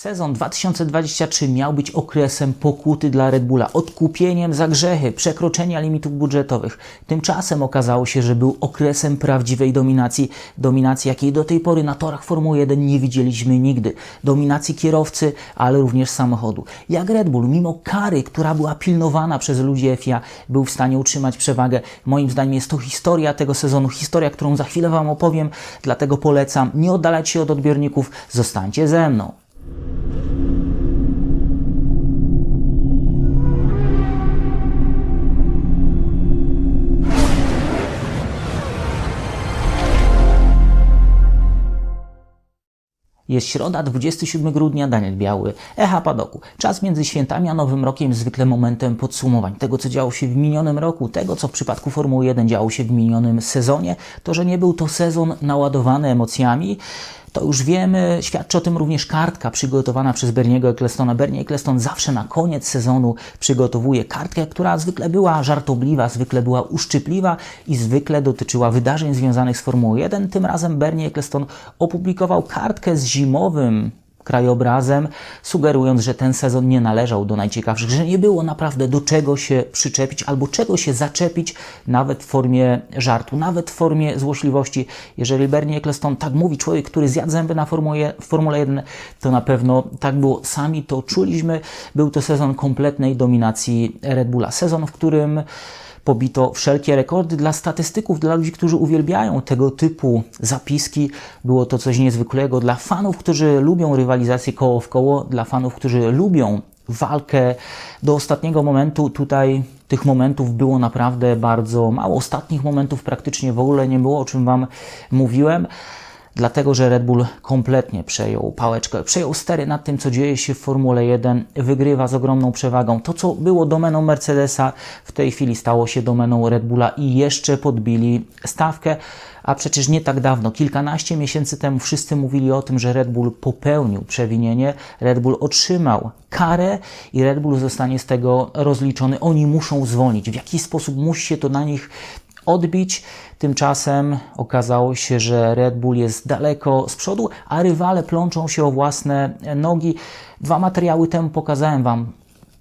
Sezon 2023 miał być okresem pokuty dla Red Bulla, odkupieniem za grzechy, przekroczenia limitów budżetowych. Tymczasem okazało się, że był okresem prawdziwej dominacji, dominacji jakiej do tej pory na torach Formuły 1 nie widzieliśmy nigdy. Dominacji kierowcy, ale również samochodu. Jak Red Bull, mimo kary, która była pilnowana przez ludzi FIA, był w stanie utrzymać przewagę. Moim zdaniem jest to historia tego sezonu, historia, którą za chwilę Wam opowiem, dlatego polecam nie oddalać się od odbiorników, zostańcie ze mną. Jest środa, 27 grudnia, Daniel Biały, Echa Padoku. Czas między świętami a Nowym Rokiem zwykle momentem podsumowań tego, co działo się w minionym roku, tego, co w przypadku Formuły 1 działo się w minionym sezonie. To, że nie był to sezon naładowany emocjami, to już wiemy, świadczy o tym również kartka przygotowana przez Berniego Ecclestona. Bernie Eccleston zawsze na koniec sezonu przygotowuje kartkę, która zwykle była żartobliwa, zwykle była uszczypliwa i zwykle dotyczyła wydarzeń związanych z Formułą 1. Tym razem Bernie Eccleston opublikował kartkę z zimowym krajobrazem, sugerując, że ten sezon nie należał do najciekawszych, że nie było naprawdę do czego się przyczepić albo czego się zaczepić, nawet w formie żartu, nawet w formie złośliwości. Jeżeli Bernie Eccleston tak mówi, człowiek, który zjadł zęby na Formule, Formule 1, to na pewno tak było. Sami to czuliśmy. Był to sezon kompletnej dominacji Red Bulla. Sezon, w którym pobito wszelkie rekordy dla statystyków, dla ludzi, którzy uwielbiają tego typu zapiski. Było to coś niezwykłego dla fanów, którzy lubią rywalizację koło w koło, dla fanów, którzy lubią walkę do ostatniego momentu. Tutaj tych momentów było naprawdę bardzo mało. Ostatnich momentów praktycznie w ogóle nie było, o czym Wam mówiłem dlatego że Red Bull kompletnie przejął pałeczkę, przejął stery nad tym, co dzieje się w Formule 1, wygrywa z ogromną przewagą. To, co było domeną Mercedesa, w tej chwili stało się domeną Red Bulla i jeszcze podbili stawkę. A przecież nie tak dawno, kilkanaście miesięcy temu, wszyscy mówili o tym, że Red Bull popełnił przewinienie, Red Bull otrzymał karę i Red Bull zostanie z tego rozliczony. Oni muszą zwolnić. W jakiś sposób musi się to na nich odbić. Tymczasem okazało się, że Red Bull jest daleko z przodu, a rywale plączą się o własne nogi. Dwa materiały temu pokazałem Wam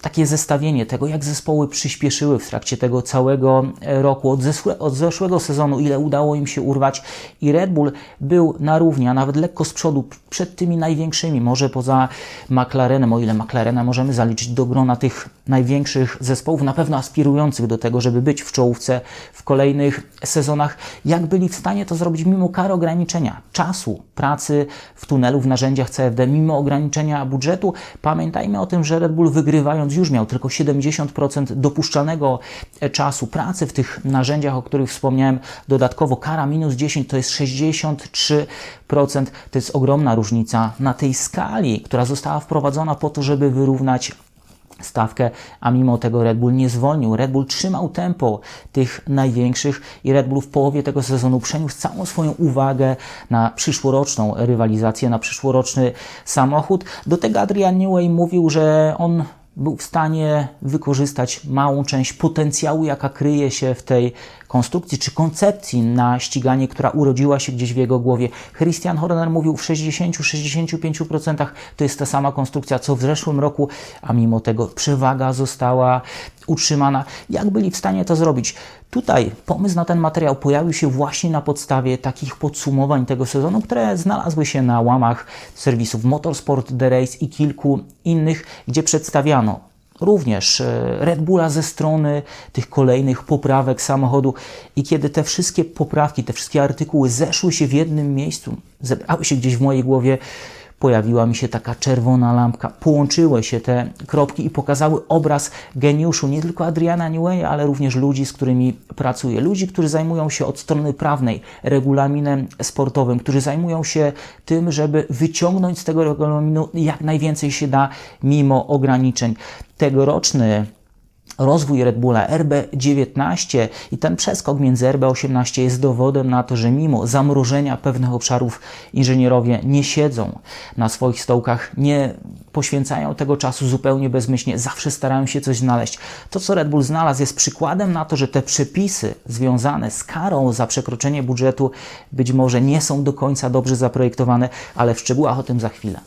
takie zestawienie tego, jak zespoły przyspieszyły w trakcie tego całego e, roku, od, zesłe, od zeszłego sezonu, ile udało im się urwać. I Red Bull był na równi, a nawet lekko z przodu przed tymi największymi, może poza McLarenem, o ile McLarena możemy zaliczyć do grona tych największych zespołów, na pewno aspirujących do tego, żeby być w czołówce w kolejnych sezonach, jak byli w stanie to zrobić mimo kar ograniczenia czasu, pracy w tunelu, w narzędziach CFD, mimo ograniczenia budżetu. Pamiętajmy o tym, że Red Bull wygrywając już miał tylko 70% dopuszczalnego czasu pracy w tych narzędziach, o których wspomniałem. Dodatkowo kara minus 10 to jest 63%. To jest ogromna różnica na tej skali, która została wprowadzona po to, żeby wyrównać stawkę, a mimo tego Red Bull nie zwolnił. Red Bull trzymał tempo tych największych i Red Bull w połowie tego sezonu przeniósł całą swoją uwagę na przyszłoroczną rywalizację, na przyszłoroczny samochód. Do tego Adrian Newey mówił, że on był w stanie wykorzystać małą część potencjału, jaka kryje się w tej konstrukcji czy koncepcji na ściganie, która urodziła się gdzieś w jego głowie. Christian Horner mówił w 60-65% to jest ta sama konstrukcja co w zeszłym roku, a mimo tego przewaga została utrzymana. Jak byli w stanie to zrobić? Tutaj pomysł na ten materiał pojawił się właśnie na podstawie takich podsumowań tego sezonu, które znalazły się na łamach serwisów Motorsport, The Race i kilku innych, gdzie przedstawiano również e, Red Bulla ze strony tych kolejnych poprawek samochodu. I kiedy te wszystkie poprawki, te wszystkie artykuły zeszły się w jednym miejscu, zebrały się gdzieś w mojej głowie, pojawiła mi się taka czerwona lampka. Połączyły się te kropki i pokazały obraz geniuszu nie tylko Adriana Newey, ale również ludzi, z którymi pracuję. Ludzi, którzy zajmują się od strony prawnej regulaminem sportowym, którzy zajmują się tym, żeby wyciągnąć z tego regulaminu jak najwięcej się da mimo ograniczeń. Tegoroczny rozwój Red Bulla RB19 i ten przeskok między RB18 jest dowodem na to, że mimo zamrożenia pewnych obszarów inżynierowie nie siedzą na swoich stołkach, nie poświęcają tego czasu zupełnie bezmyślnie, zawsze starają się coś znaleźć. To, co Red Bull znalazł, jest przykładem na to, że te przepisy związane z karą za przekroczenie budżetu być może nie są do końca dobrze zaprojektowane, ale w szczegółach o tym za chwilę.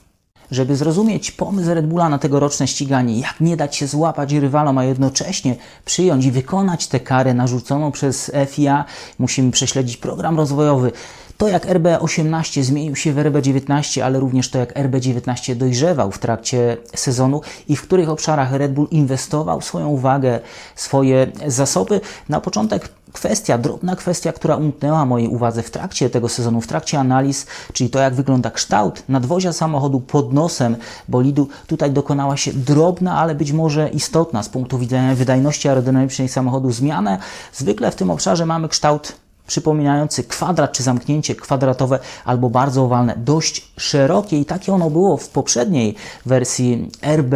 Żeby zrozumieć pomysł Red Bulla na tegoroczne ściganie, jak nie dać się złapać rywalom, a jednocześnie przyjąć i wykonać tę karę narzuconą przez FIA, musimy prześledzić program rozwojowy. To jak RB18 zmienił się w RB19, ale również to jak RB19 dojrzewał w trakcie sezonu i w których obszarach Red Bull inwestował swoją uwagę, swoje zasoby. Na początek kwestia, drobna kwestia, która umknęła mojej uwadze w trakcie tego sezonu, w trakcie analiz, czyli to, jak wygląda kształt nadwozia samochodu pod nosem bolidu. Tutaj dokonała się drobna, ale być może istotna z punktu widzenia wydajności aerodynamicznej samochodu zmiana. Zwykle w tym obszarze mamy kształt przypominający kwadrat czy zamknięcie kwadratowe albo bardzo owalne, dość szerokie i takie ono było w poprzedniej wersji RB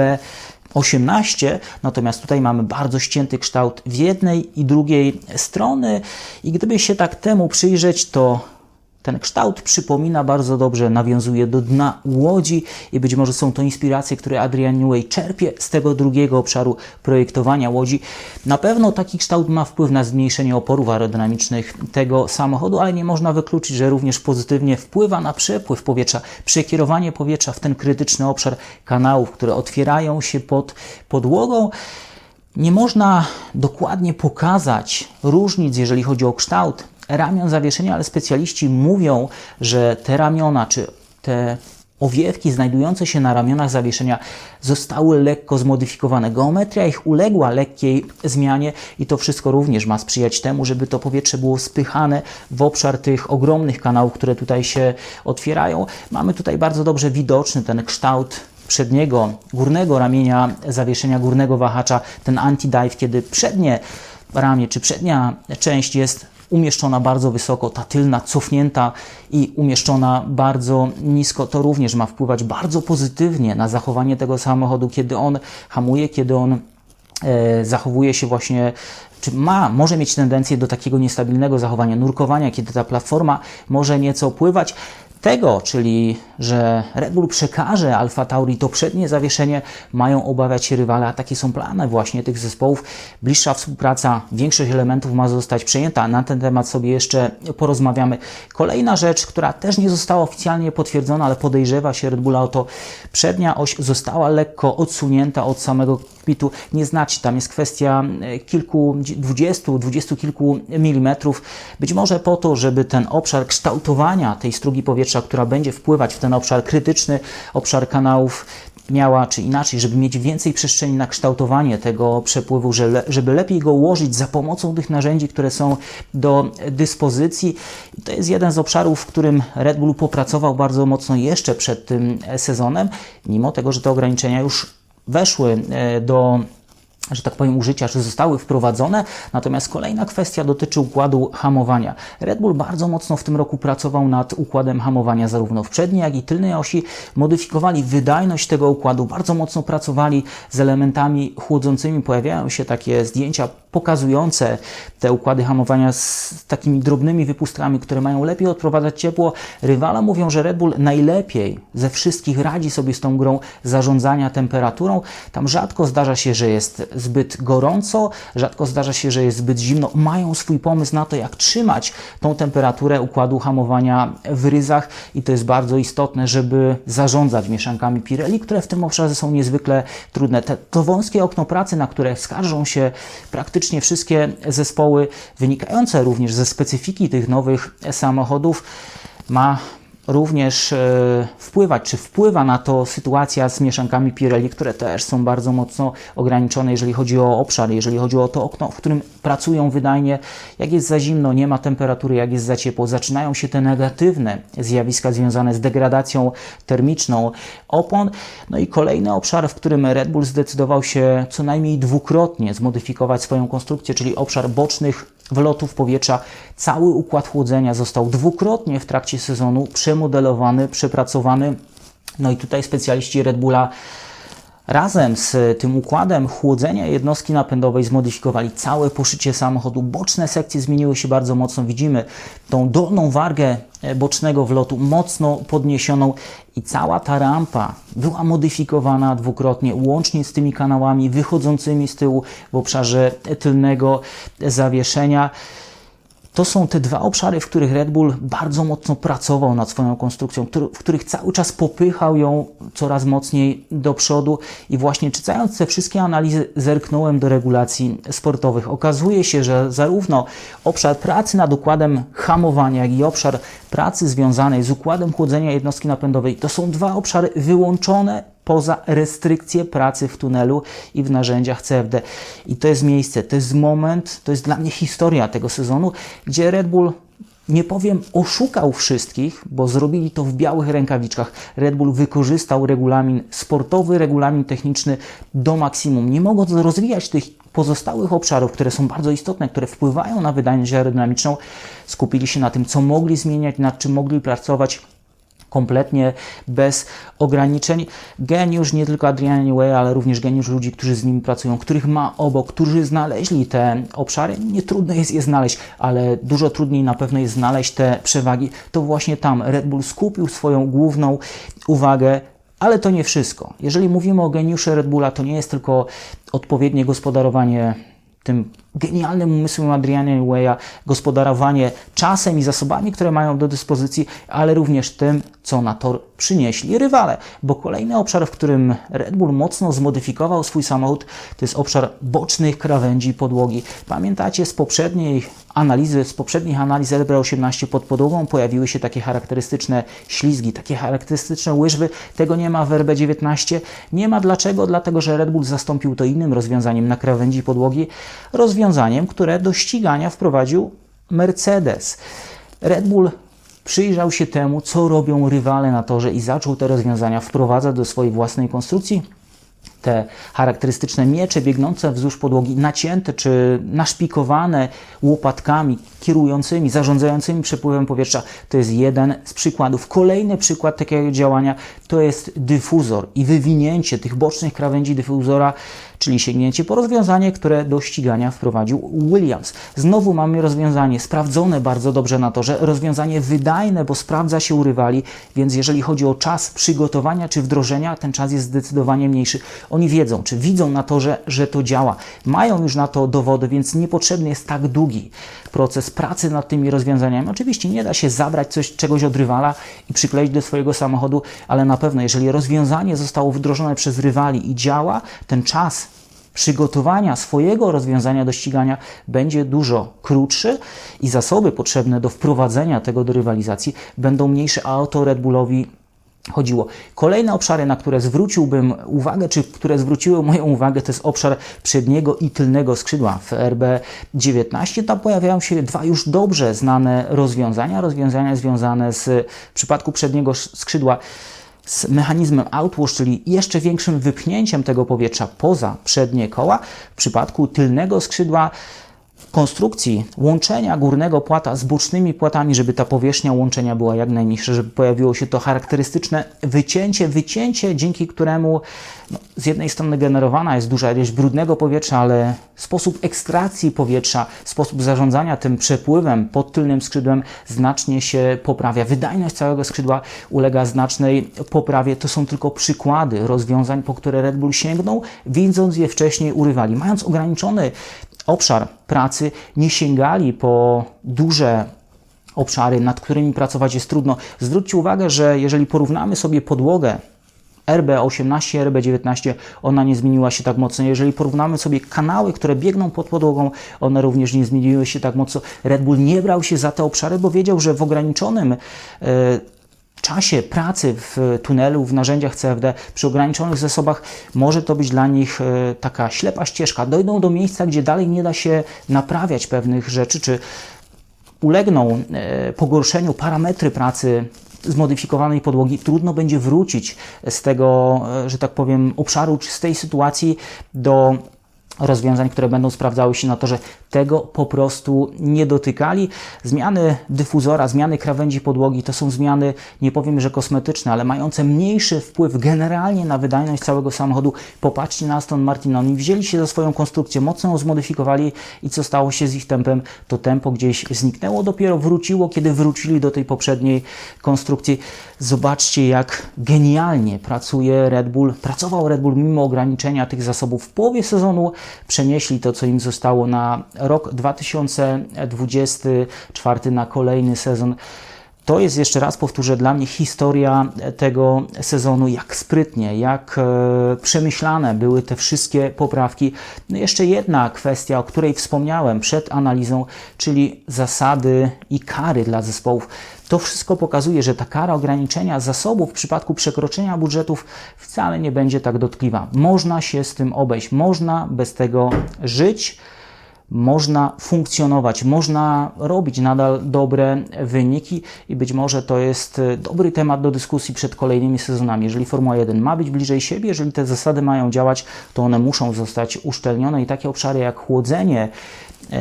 18, natomiast tutaj mamy bardzo ścięty kształt w jednej i drugiej strony. I gdyby się tak temu przyjrzeć, to ten kształt przypomina bardzo dobrze, nawiązuje do dna łodzi i być może są to inspiracje, które Adrian Newey czerpie z tego drugiego obszaru projektowania łodzi. Na pewno taki kształt ma wpływ na zmniejszenie oporów aerodynamicznych tego samochodu, ale nie można wykluczyć, że również pozytywnie wpływa na przepływ powietrza, przekierowanie powietrza w ten krytyczny obszar kanałów, które otwierają się pod podłogą. Nie można dokładnie pokazać różnic, jeżeli chodzi o kształt ramion zawieszenia, ale specjaliści mówią, że te ramiona czy te owiewki znajdujące się na ramionach zawieszenia zostały lekko zmodyfikowane. Geometria ich uległa lekkiej zmianie i to wszystko również ma sprzyjać temu, żeby to powietrze było spychane w obszar tych ogromnych kanałów, które tutaj się otwierają. Mamy tutaj bardzo dobrze widoczny ten kształt przedniego, górnego ramienia zawieszenia, górnego wahacza, ten anti-dive, kiedy przednie ramię czy przednia część jest umieszczona bardzo wysoko, ta tylna cofnięta i umieszczona bardzo nisko, to również ma wpływać bardzo pozytywnie na zachowanie tego samochodu, kiedy on hamuje, kiedy on e, zachowuje się właśnie czy ma, może mieć tendencję do takiego niestabilnego zachowania, nurkowania, kiedy ta platforma może nieco pływać tego, czyli że Red Bull przekaże Alfa Tauri to przednie zawieszenie, mają obawiać się rywale, a takie są plany właśnie tych zespołów. Bliższa współpraca, większość elementów ma zostać przejęta. Na ten temat sobie jeszcze porozmawiamy. Kolejna rzecz, która też nie została oficjalnie potwierdzona, ale podejrzewa się Red Bulla o to, przednia oś została lekko odsunięta od samego kokpitu. Nie znacie, tam jest kwestia e, kilku, dwudziestu, dwudziestu kilku milimetrów. Być może po to, żeby ten obszar kształtowania tej strugi powietrza, która będzie wpływać w ten obszar krytyczny, obszar kanałów, miała, czy inaczej, żeby mieć więcej przestrzeni na kształtowanie tego przepływu, żeby lepiej go ułożyć za pomocą tych narzędzi, które są do dyspozycji. I to jest jeden z obszarów, w którym Red Bull popracował bardzo mocno jeszcze przed tym sezonem, mimo tego, że te ograniczenia już weszły e, do że tak powiem, użycia, czy zostały wprowadzone. Natomiast kolejna kwestia dotyczy układu hamowania. Red Bull bardzo mocno w tym roku pracował nad układem hamowania zarówno w przedniej, jak i tylnej osi. Modyfikowali wydajność tego układu, bardzo mocno pracowali z elementami chłodzącymi. Pojawiają się takie zdjęcia pokazujące te układy hamowania z takimi drobnymi wypustkami, które mają lepiej odprowadzać ciepło. Rywale mówią, że Red Bull najlepiej ze wszystkich radzi sobie z tą grą zarządzania temperaturą. Tam rzadko zdarza się, że jest zbyt gorąco, rzadko zdarza się, że jest zbyt zimno. Mają swój pomysł na to, jak trzymać tą temperaturę układu hamowania w ryzach i to jest bardzo istotne, żeby zarządzać mieszankami Pirelli, które w tym obszarze są niezwykle trudne. Te, to wąskie okno pracy, na które skarżą się praktycznie wszystkie zespoły, wynikające również ze specyfiki tych nowych samochodów, ma również e, wpływać, czy wpływa na to sytuacja z mieszankami Pirelli, które też są bardzo mocno ograniczone, jeżeli chodzi o obszar, jeżeli chodzi o to okno, w którym pracują wydajnie. Jak jest za zimno, nie ma temperatury, jak jest za ciepło, zaczynają się te negatywne zjawiska związane z degradacją termiczną opon. No i kolejny obszar, w którym Red Bull zdecydował się co najmniej dwukrotnie zmodyfikować swoją konstrukcję, czyli obszar bocznych wlotów powietrza. Cały układ chłodzenia został dwukrotnie w trakcie sezonu przemodelowany, przepracowany. No i tutaj specjaliści Red Bulla Razem z tym układem chłodzenia jednostki napędowej zmodyfikowali całe poszycie samochodu. Boczne sekcje zmieniły się bardzo mocno. Widzimy tą dolną wargę e, bocznego wlotu mocno podniesioną i cała ta rampa była modyfikowana dwukrotnie, łącznie z tymi kanałami wychodzącymi z tyłu w obszarze tylnego zawieszenia. To są te dwa obszary, w których Red Bull bardzo mocno pracował nad swoją konstrukcją, w których cały czas popychał ją coraz mocniej do przodu i właśnie czytając te wszystkie analizy zerknąłem do regulacji sportowych. Okazuje się, że zarówno obszar pracy nad układem hamowania, jak i obszar pracy związanej z układem chłodzenia jednostki napędowej to są dwa obszary wyłączone poza restrykcje pracy w tunelu i w narzędziach CFD. I to jest miejsce, to jest moment, to jest dla mnie historia tego sezonu, gdzie Red Bull nie powiem oszukał wszystkich, bo zrobili to w białych rękawiczkach. Red Bull wykorzystał regulamin sportowy, regulamin techniczny do maksimum. Nie mogąc rozwijać tych pozostałych obszarów, które są bardzo istotne, które wpływają na wydajność aerodynamiczną, skupili się na tym, co mogli zmieniać, nad czym mogli pracować kompletnie bez ograniczeń. Geniusz nie tylko Adriana Newey, ale również geniusz ludzi, którzy z nim pracują, których ma obok, którzy znaleźli te obszary. Nie trudno jest je znaleźć, ale dużo trudniej na pewno jest znaleźć te przewagi. To właśnie tam Red Bull skupił swoją główną uwagę ale to nie wszystko. Jeżeli mówimy o geniusze Red Bulla, to nie jest tylko odpowiednie gospodarowanie tym genialnym umysłem Adriana Newey'a, gospodarowanie czasem i zasobami, które mają do dyspozycji, ale również tym, co na tor przynieśli rywale. Bo kolejny obszar, w którym Red Bull mocno zmodyfikował swój samochód, to jest obszar bocznych krawędzi podłogi. Pamiętacie z poprzedniej analizy, z poprzednich analiz RB18 pod podłogą pojawiły się takie charakterystyczne ślizgi, takie charakterystyczne łyżwy. Tego nie ma w RB19. Nie ma dlaczego? Dlatego, że Red Bull zastąpił to innym rozwiązaniem na krawędzi podłogi, które do ścigania wprowadził Mercedes. Red Bull przyjrzał się temu, co robią rywale na torze i zaczął te rozwiązania wprowadzać do swojej własnej konstrukcji te charakterystyczne miecze biegnące wzdłuż podłogi, nacięte czy naszpikowane łopatkami kierującymi, zarządzającymi przepływem powietrza, to jest jeden z przykładów. Kolejny przykład takiego działania to jest dyfuzor i wywinięcie tych bocznych krawędzi dyfuzora, czyli sięgnięcie po rozwiązanie, które do ścigania wprowadził Williams. Znowu mamy rozwiązanie sprawdzone bardzo dobrze na torze, rozwiązanie wydajne, bo sprawdza się u rywali, więc jeżeli chodzi o czas przygotowania czy wdrożenia, ten czas jest zdecydowanie mniejszy. Oni wiedzą, czy widzą na torze, że to działa. Mają już na to dowody, więc niepotrzebny jest tak długi proces pracy nad tymi rozwiązaniami. Oczywiście nie da się zabrać coś, czegoś od rywala i przykleić do swojego samochodu, ale na pewno, jeżeli rozwiązanie zostało wdrożone przez rywali i działa, ten czas przygotowania swojego rozwiązania do ścigania będzie dużo krótszy i zasoby potrzebne do wprowadzenia tego do rywalizacji będą mniejsze, a o to Red Bullowi chodziło. Kolejne obszary, na które zwróciłbym uwagę, czy które zwróciły moją uwagę, to jest obszar przedniego i tylnego skrzydła. W RB19 tam pojawiają się dwa już dobrze znane rozwiązania. Rozwiązania związane z, w przypadku przedniego skrzydła z mechanizmem outwash, czyli jeszcze większym wypchnięciem tego powietrza poza przednie koła. W przypadku tylnego skrzydła konstrukcji łączenia górnego płata z bocznymi płatami, żeby ta powierzchnia łączenia była jak najniższa, żeby pojawiło się to charakterystyczne wycięcie, wycięcie, dzięki któremu no, z jednej strony generowana jest duża ilość brudnego powietrza, ale sposób ekstrakcji powietrza, sposób zarządzania tym przepływem pod tylnym skrzydłem znacznie się poprawia. Wydajność całego skrzydła ulega znacznej poprawie. To są tylko przykłady rozwiązań, po które Red Bull sięgnął, widząc je wcześniej urywali. Mając ograniczony obszar pracy, nie sięgali po duże obszary, nad którymi pracować jest trudno. Zwróćcie uwagę, że jeżeli porównamy sobie podłogę RB18, RB19, ona nie zmieniła się tak mocno. Jeżeli porównamy sobie kanały, które biegną pod podłogą, one również nie zmieniły się tak mocno. Red Bull nie brał się za te obszary, bo wiedział, że w ograniczonym e, czasie pracy w tunelu, w narzędziach CFD, przy ograniczonych zasobach, może to być dla nich e, taka ślepa ścieżka. Dojdą do miejsca, gdzie dalej nie da się naprawiać pewnych rzeczy, czy ulegną e, pogorszeniu parametry pracy zmodyfikowanej podłogi, trudno będzie wrócić z tego, e, że tak powiem, obszaru czy z tej sytuacji do rozwiązań, które będą sprawdzały się na to, że tego po prostu nie dotykali. Zmiany dyfuzora, zmiany krawędzi podłogi to są zmiany, nie powiem, że kosmetyczne, ale mające mniejszy wpływ generalnie na wydajność całego samochodu. Popatrzcie na Aston Martin, oni wzięli się za swoją konstrukcję, mocno ją zmodyfikowali i co stało się z ich tempem? To tempo gdzieś zniknęło, dopiero wróciło, kiedy wrócili do tej poprzedniej konstrukcji. Zobaczcie, jak genialnie pracuje Red Bull. Pracował Red Bull mimo ograniczenia tych zasobów w połowie sezonu przenieśli to, co im zostało na rok 2024, na kolejny sezon. To jest jeszcze raz powtórzę dla mnie historia tego sezonu, jak sprytnie, jak e, przemyślane były te wszystkie poprawki. No jeszcze jedna kwestia, o której wspomniałem przed analizą, czyli zasady i kary dla zespołów. To wszystko pokazuje, że ta kara ograniczenia zasobów w przypadku przekroczenia budżetów wcale nie będzie tak dotkliwa. Można się z tym obejść, można bez tego żyć można funkcjonować, można robić nadal dobre wyniki i być może to jest e, dobry temat do dyskusji przed kolejnymi sezonami. Jeżeli Formuła 1 ma być bliżej siebie, jeżeli te zasady mają działać, to one muszą zostać uszczelnione i takie obszary jak chłodzenie,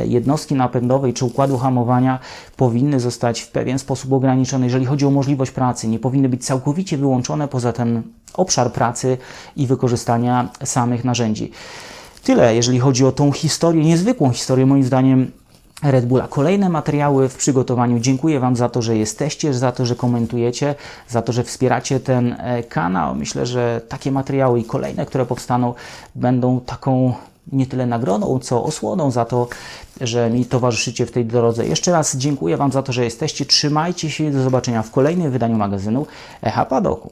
jednostki napędowej czy układu hamowania powinny zostać w pewien sposób ograniczone, jeżeli chodzi o możliwość pracy. Nie powinny być całkowicie wyłączone poza ten obszar pracy i wykorzystania samych narzędzi. Tyle, jeżeli chodzi o tą historię, niezwykłą historię, moim zdaniem. Red Bulla. Kolejne materiały w przygotowaniu. Dziękuję Wam za to, że jesteście, za to, że komentujecie, za to, że wspieracie ten e, kanał. Myślę, że takie materiały i kolejne, które powstaną, będą taką nie tyle nagrodą, co osłoną za to, że mi towarzyszycie w tej drodze. Jeszcze raz dziękuję Wam za to, że jesteście. Trzymajcie się i do zobaczenia w kolejnym wydaniu magazynu Echa Padoku.